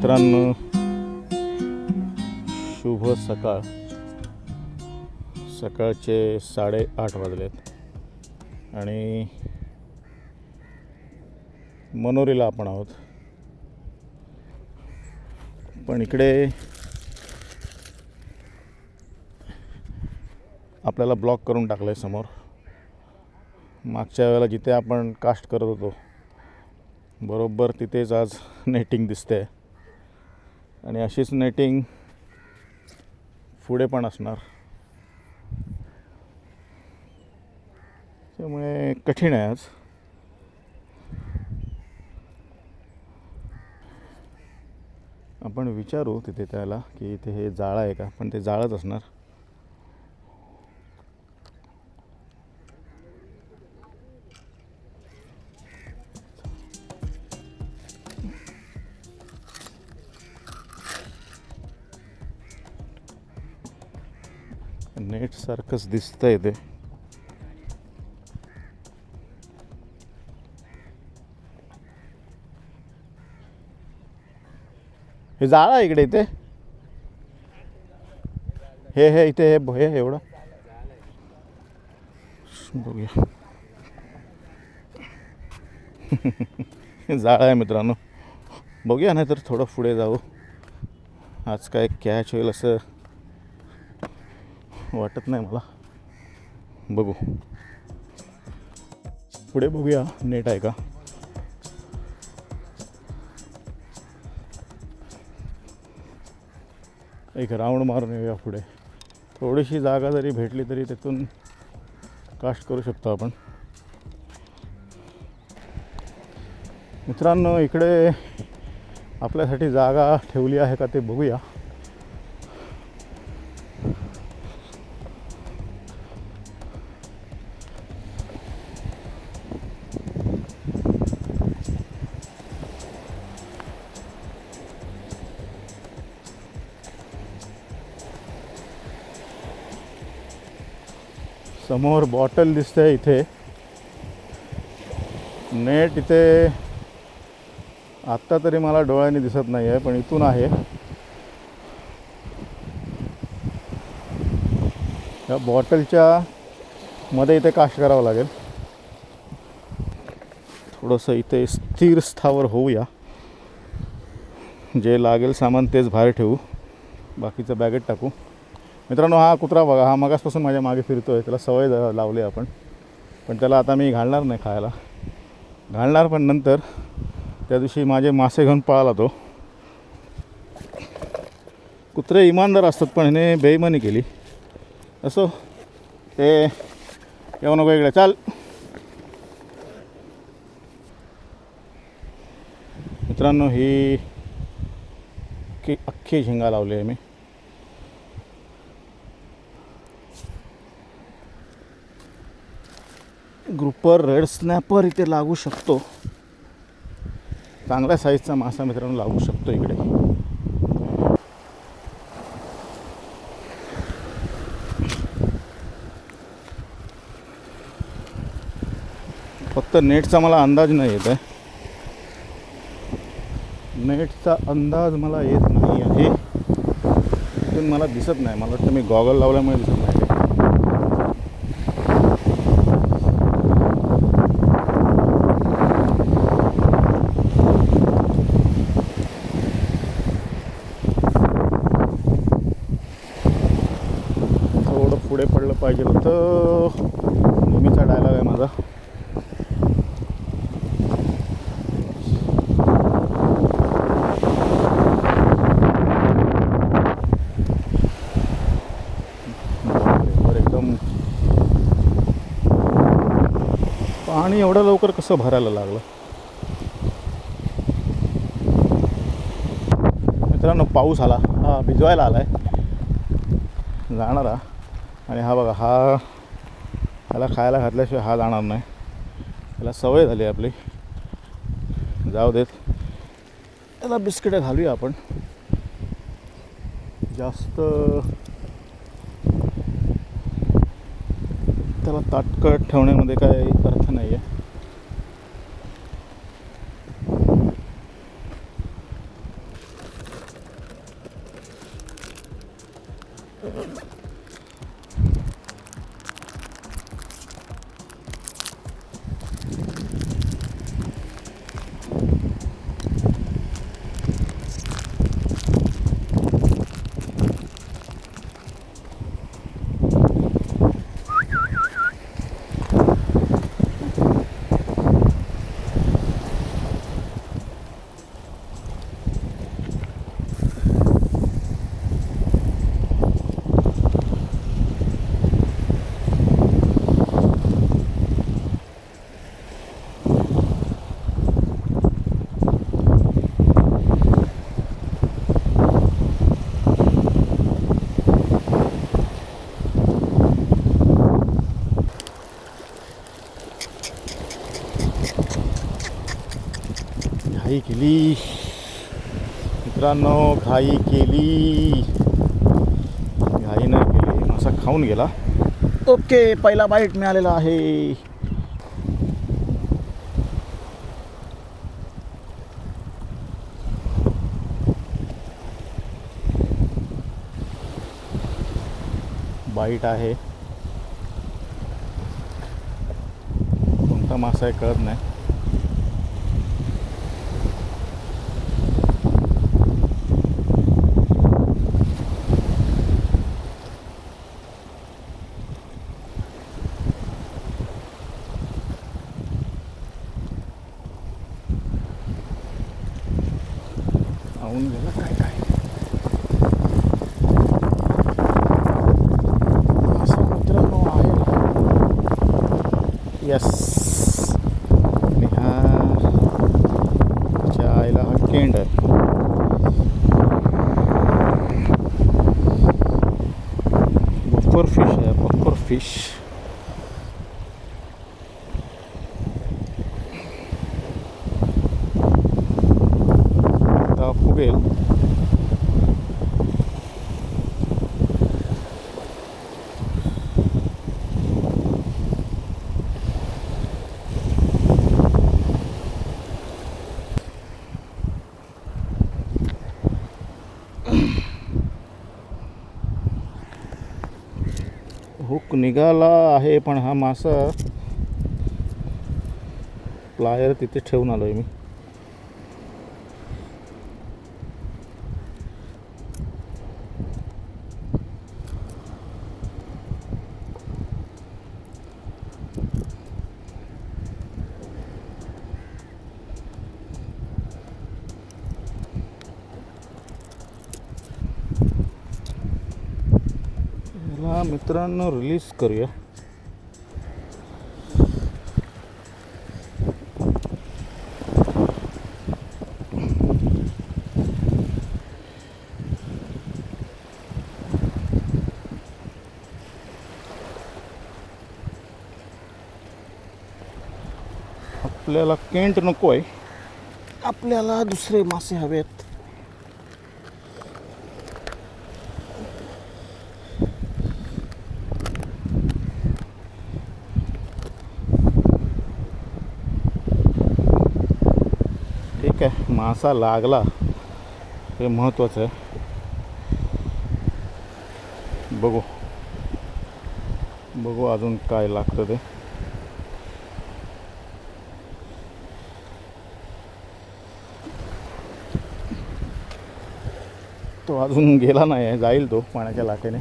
मित्रांनो शुभ सकाळ. सकाळचे साडेआठ वाजलेत. आणि मनोरीला आपण आहोत. पण इकडे आपल्याला ब्लॉक करून टाकलं आहे समोर. मागच्या वेळेला जिथे आपण कास्ट करत होतो बरोबर तिथेच आज नेटिंग दिसते आहे आणि अशीच नेटिंग पुढे पण असणार. त्यामुळे कठीण आहे आज. आपण विचारू तिथे त्याला की इथे हे जाळं आहे का? पण ते जाळंच असणार. एकच दिसतंय ते. हे जाळं आहे इकडे इथे. हे हे इथे हे भय एवढं. बघूया. जाळं आहे मित्रांनो. बघूया नाही तर थोडं पुढे जाऊ. आज काय कॅच होईल असं वाटत नाही मला. बघू. पुढे बघूया नेट आहे का? एक राऊंड मारून येऊया पुढे. थोडीशी जागा जरी भेटली तरी तिथून कास्ट करू शकतो आपण. मित्रांनो इकडे आपल्यासाठी जागा ठेवली आहे का ते बघूया. समोर बॉटल दिसते इथे. नेट इथे आत्ता तरी मला डोळ्याने दिसत नाही आहे पण इथून आहे. या बॉटलच्या मध्ये इथे काश करावं लागेल. थोडंसं इथे स्थिर स्थावर होऊया. जे लागेल सामान तेच बाहेर ठेवू. बाकीचं बॅगेत टाकू. मित्रांनो हा कुत्रा बघा हा मगासपासून माझ्या मागे फिरतो आहे त्याला सवय लावली आपण. पण त्याला आता मी घालणार नाही खायला. घालणार पण नंतर. त्या दिवशी माझे मासे घेऊन पळाला तो. कुत्रे इमानदार असतात पण हिने बेईमानी केली. असो ते येऊ नको इकडे चाल. मित्रांनो ही की अख्खी झिंगा लावली आहे मी. ग्रुपर रेड स्नॅपर इथे लागू शकतो. चांगल्या साईजचा मासा मित्रांनो लागू शकतो इकडे. फक्त नेटचा मला अंदाज नाही येत आहे. नेटचा अंदाज मला येत नाही आहे. इथून मला दिसत नाही. मला वाटतं मी गॉगल लावल्यामुळे दिसत नाही ते. थोडं पुढे पडलं पाहिजे होतं नेहमीचा डायलॉग आहे माझा वर एकदम पाणी एवढं लवकर कसं भरायला लागलं? मित्रांनो पाऊस आला. हा भिजवायला आला आहे जाणारा आणि हा बघा हा त्याला खायला घातल्याशिवाय हा जाणार नाही. त्याला सवय झाली आपली. जाऊ देत. त्याला बिस्किटं घालूया आपण. जास्त त्याला ताटकट ठेवण्यामध्ये काय अर्थ नाही आहे घाई केली मित्रांनो घाई केली. घाई नाही केली. मासा खाऊन गेला. ओके पहिला बाईट मिळालेला आहे. बाईट आहे. कोणता मासा आहे कळत नाही आवून गेला काय काय असं मित्रांनो आहे यस आणि हा त्याच्या आईला हा केंड आहे निघाला आहे पण हा मासा प्लायर तिथे ठेवून आलो आहे मी याला मित्रांनो रिलीज करूया. आपल्याला केंट नको आहे. आपल्याला दुसरे मासे हवेत ठीक आहे मासा लागला हे महत्त्वाचं आहे. बघू. बघू अजून काय लागतं ते. तो अजून गेला नाही आहे जाईल तो पाण्याच्या लाटेने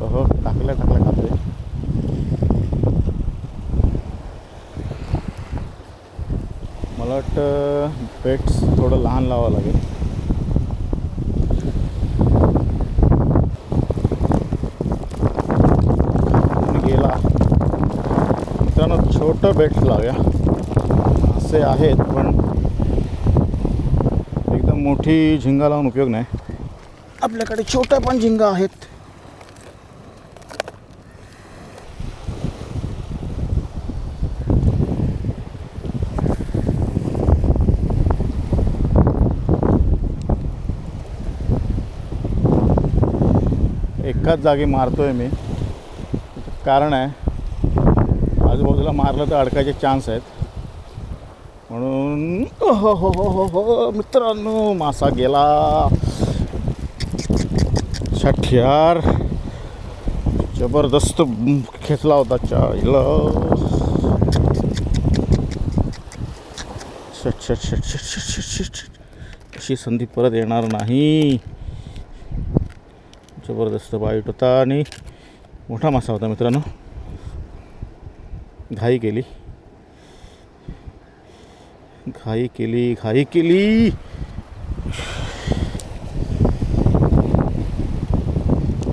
हो टाकल्या टाकल्या खातोय मला वाटतं पेट्स थोडं लहान लावावं लागेल. गेला. मित्रांनो छोटं बेट लावूया. असे आहेत पण एकदम मोठी झिंगा लावून उपयोग नाही. आपल्याकडे छोट्या पण झिंगा आहेत. एकाच जागी मारतो आहे मी कारण आहे आजूबाजूला मारलं तर अडकायचे चान्स आहेत म्हणून हो हो हो हो हो मित्रांनो मासा गेला छठ्यार जबरदस्त खेचला होता चाळीला शट शट शट शट शट शट शट अशी संधी परत येणार नाही जबरदस्त बाईट होता आणि मोठा मासा होता मित्रांनो. घाई केली. घाई केली घाई केली.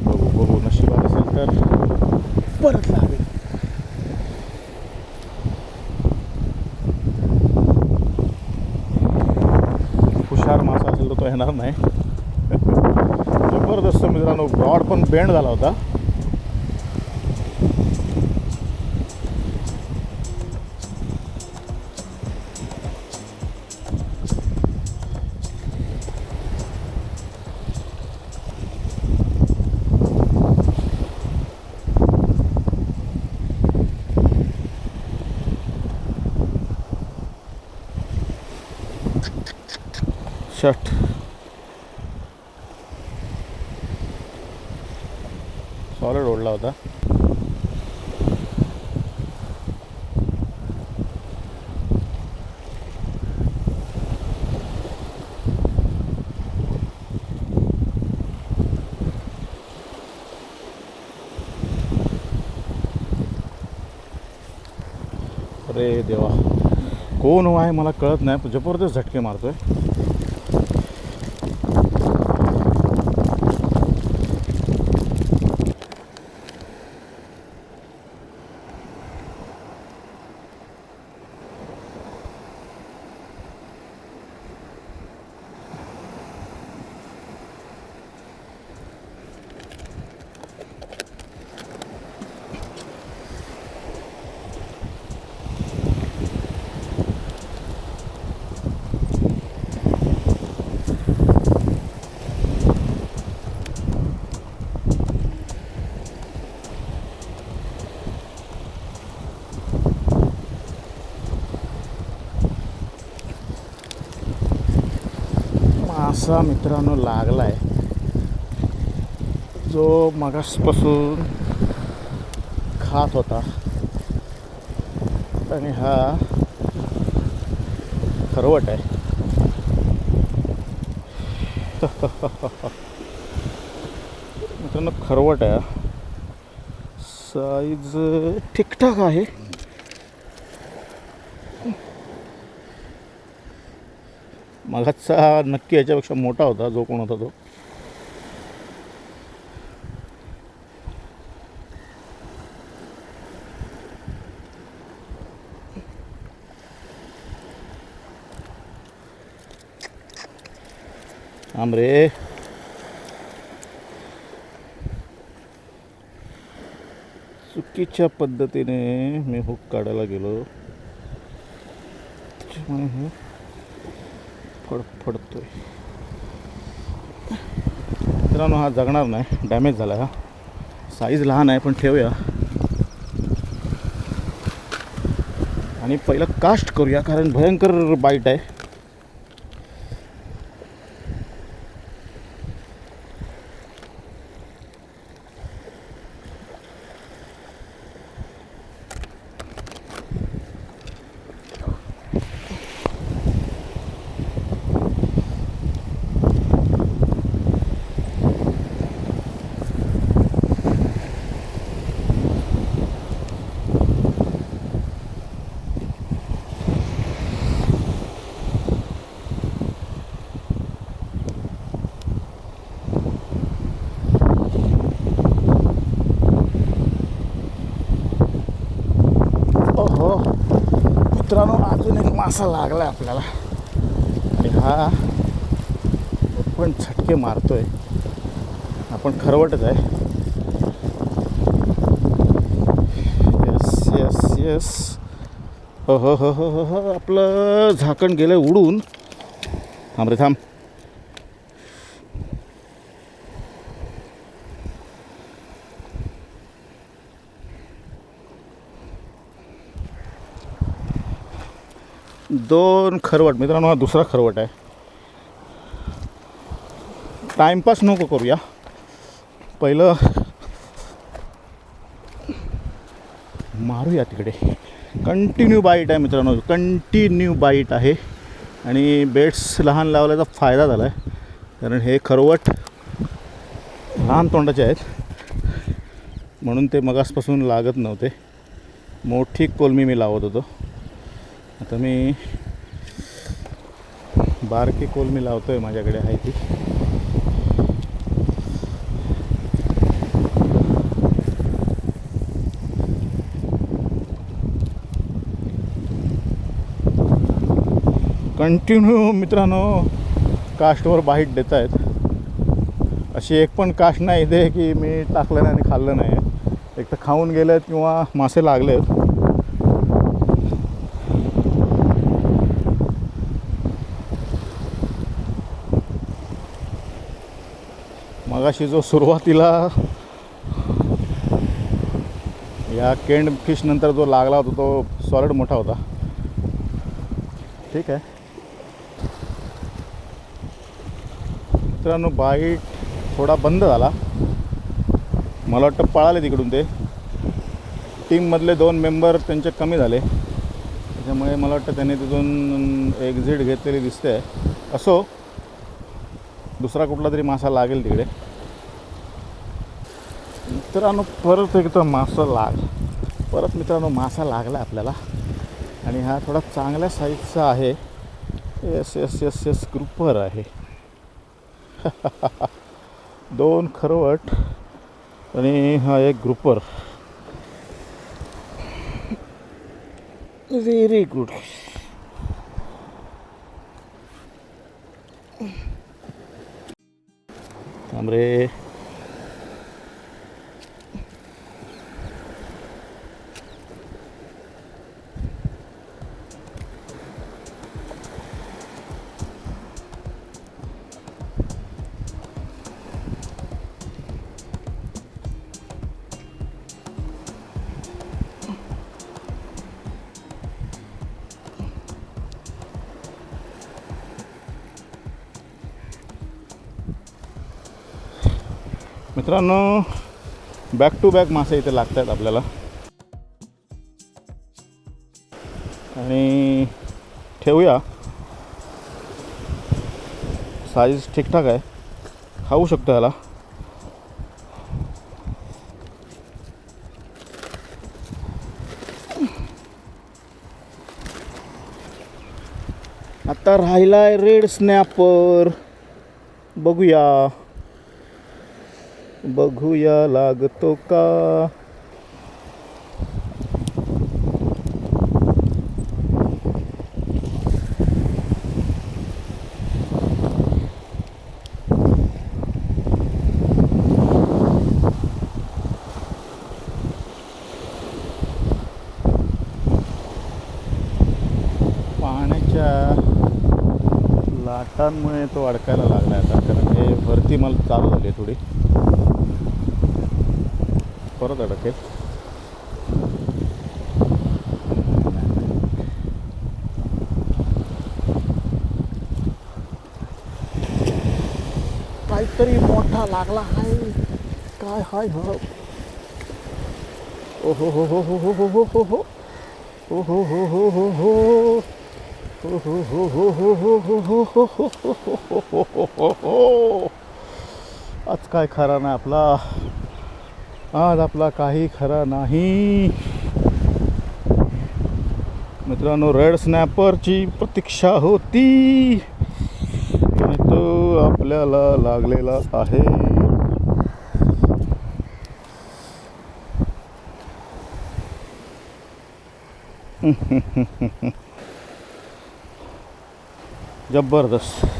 बघू बघू नशिबात असेल तर. परत लागेल हुशार मासा असेल तर तो येणार नाही. पूर्ण रॉड पण बेंड झाला होता. सॉलिड ओढला होता. अरे देवा. कोण हो आहे मला कळत नाही जबरदस्त झटके मारतोय. मासा मित्रांनो लागला आहे जो मगासपासून खात होता. आणि हा खरवट आहे. मित्रांनो खरवट आहे. साईज ठीकठाक आहे. मगाचा नक्की याच्यापेक्षा मोठा होता जो कोण होता तो. आमरे चुकीच्या पद्धतीने मी हुक काढायला गेलो. त्याच्यामुळे फड फडतोय. मित्रांनो हा जगणार नाही. डॅमेज झाला हा. साईज लहान आहे पण ठेवूया. आणि पहिलं कास्ट करूया कारण भयंकर बाईट आहे. मित्रांनो अजून एक मासा लागला आपल्याला. आणि हा पण झटके मारतोय. आपण खरवटच आहे. येस येस येस हो हो हो हो हो हो आपलं झाकण गेलं उडून. थांब रे थांब. दोन खरवट मित्रांनो हा दुसरा खरवट आहे. टाईमपास नको करूया. पहिलं मारूया तिकडे. कंटिन्यू बाईट आहे मित्रांनो. कंटिन्यू बाईट आहे. आणि बेड्स लहान लावल्याचा फायदा झाला आहे कारण हे खरवट लहान तोंडाचे आहेत. म्हणून ते मगासपासून लागत नव्हते. मोठी कोलमी मी लावत होतो. आता मी बारकी कोलमी लावतो आहे माझ्याकडे आहे ती. कंटिन्यू मित्रांनो. कास्टवर बाईट देत आहेत. अशी एक पण कास्ट नाही दे की मी टाकलं नाही आणि खाल्लं नाही. एक तर खाऊन गेलेत किंवा मासे लागलेत. मगाशी जो सुरुवातीला या केंड फिश नंतर जो लागला होता तो सॉलिड मोठा होता. ठीक आहे. मित्रांनो बाईट थोडा बंद झाला. मला वाटतं पळाले तिकडून ते. टीममधले दोन मेंबर त्यांचे कमी झाले. त्याच्यामुळे मला वाटतं त्यांनी तिथून एक्झिट घेतलेली दिसते. असो दुसरा कुठला तरी मासा लागेल तिकडे. मित्रांनो परत एकदा मासा लाग. परत मित्रांनो मासा लागला आपल्याला. आणि हा थोडा चांगल्या साईजचा आहे. S S S S grouper आहे. दोन खरवट आणि हा एक ग्रुपर व्हेरी गुड थांबरे मित्रांनो बॅक टू बॅक मासे इथे लागत आहेत आपल्याला. आणि ठेवूया. साईज ठीकठाक आहे. खाऊ शकतो याला आता आहे रेड स्नॅपर बघूया. बघूया लागतो का? पाण्याच्या लाटांमुळे तो अडकायला लागला आता. कारण हे भरती मला चालू झाली आहे थोडी. परत अडकेल काहीतरी मोठा लागला हाय काय हाय हो ओ हो हो हो हो हो हो हो हो ओ हो हो हो हो हो हो हो हो हो हो हो हो हो हो हो हो हो हो आज काय खरा नाही आपला आज आपला काही खरा नाही. मित्रांनो रेड स्नॅपरची प्रतीक्षा होती. आणि तो आपल्याला लागलेला आहे. जबरदस्त.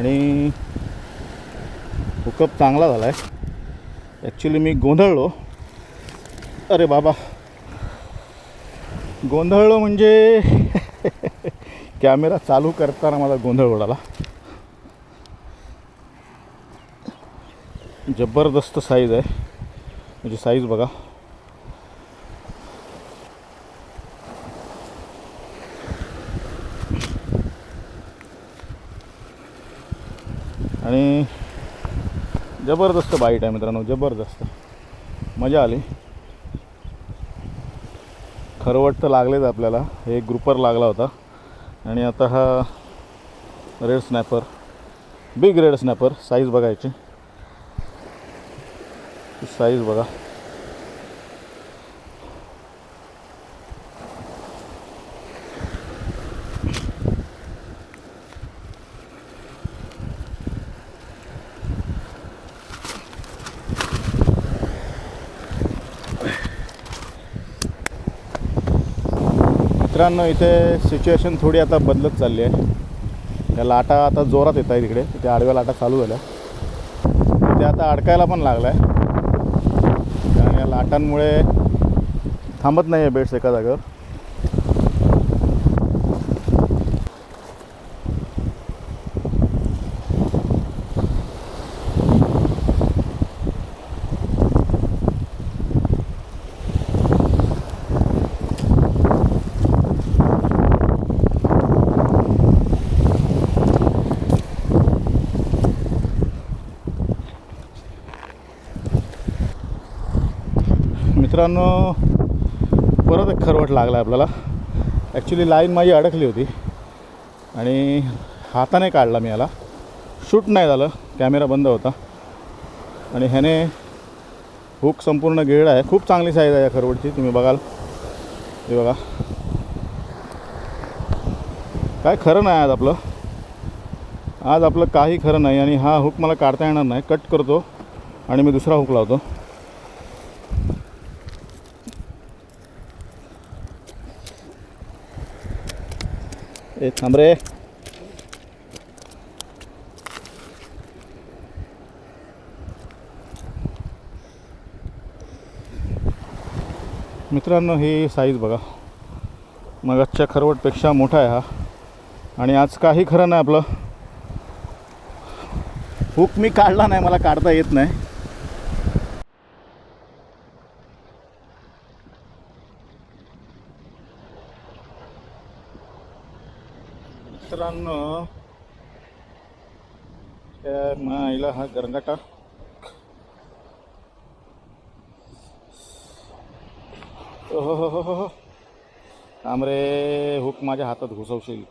आणि हुकअप चांगला झाला आहे ॲक्च्युली मी गोंधळलो. अरे बाबा. गोंधळलो म्हणजे कॅमेरा चालू करताना मला गोंधळ उडाला. जबरदस्त साईज आहे. म्हणजे साईज बघा आणि जबरदस्त बाईट आहे मित्रांनो जबरदस्त. मजा आली. खरवट तर लागलेच आपल्याला. हे एक ग्रुपर लागला होता. आणि आता हा red snapper big red snapper size बघायची. साईज बघा. मित्रांनो इथे सिच्युएशन थोडी आता बदलत चालली आहे. त्या लाटा आता जोरात येत आहेत इकडे. त्या आडव्या लाटा चालू झाल्या. ते आता अडकायला पण लागला आहे कारण या लाटांमुळे थांबत नाही आहे बेड्स एका जागेवर. मित्रांनो परत एक खरवट लागला आहे आपल्याला. ॲक्च्युली लाईन माझी अडकली होती. आणि हाताने काढला मी याला. शूट नाही झालं. कॅमेरा बंद होता. आणि ह्याने हुक संपूर्ण गिळला आहे. खूप चांगली साईज आहे या खरवटची. तुम्ही बघाल. हे बघा. काय खरं नाही आज आपलं. आज आपलं काही खरं नाही आणि हा हुक मला काढता येणार नाही. कट करतो. आणि मी दुसरा हुक लावतो. ए थांब रे मित्रांनो ही साईज बघा. मगाच्या खरवटपेक्षा मोठा आहे हा. आणि आज काही खरं नाही आपलं. हुक मी काढला नाही मला काढता येत नाही मित्रांनो त्या माईला हा हो हो हो हो थांब हुक माझ्या हातात घुसवशील.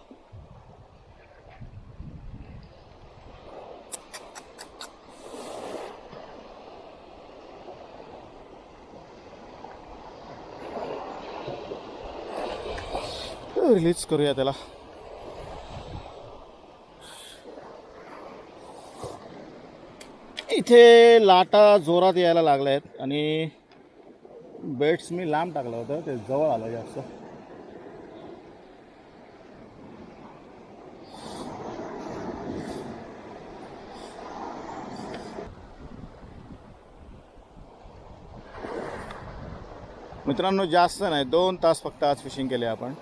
रिलीज करूया त्याला. इथे लाटा जोरात यायला लागल्या आहेत आणि बेड्स मी लांब टाकलं होतं ते जवळ आलं जास्त. मित्रांनो जास्त नाही दोन तास फक्त आज फिशिंग केले आपण.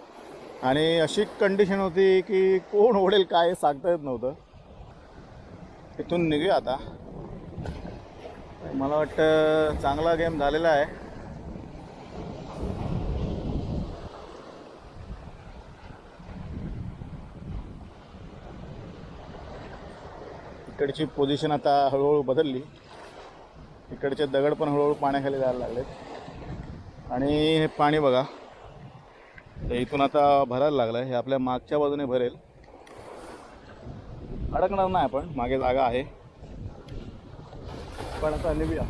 आणि अशी कंडिशन होती की कोण ओढेल काय सांगता येत नव्हतं. इथून निघूया आता. मला वाटतं चांगला गेम झालेला आहे. इकडची पोझिशन आता हळूहळू बदलली. इकडचे दगड पण हळूहळू पाण्याखाली जायला लागलेत. आणि हे पाणी बघा इथून आता भरायला लागलं आहे हे आपल्या मागच्या बाजूने भरेल. अडकणार नाही आपण मागे जागा आहे. पण आता निघूया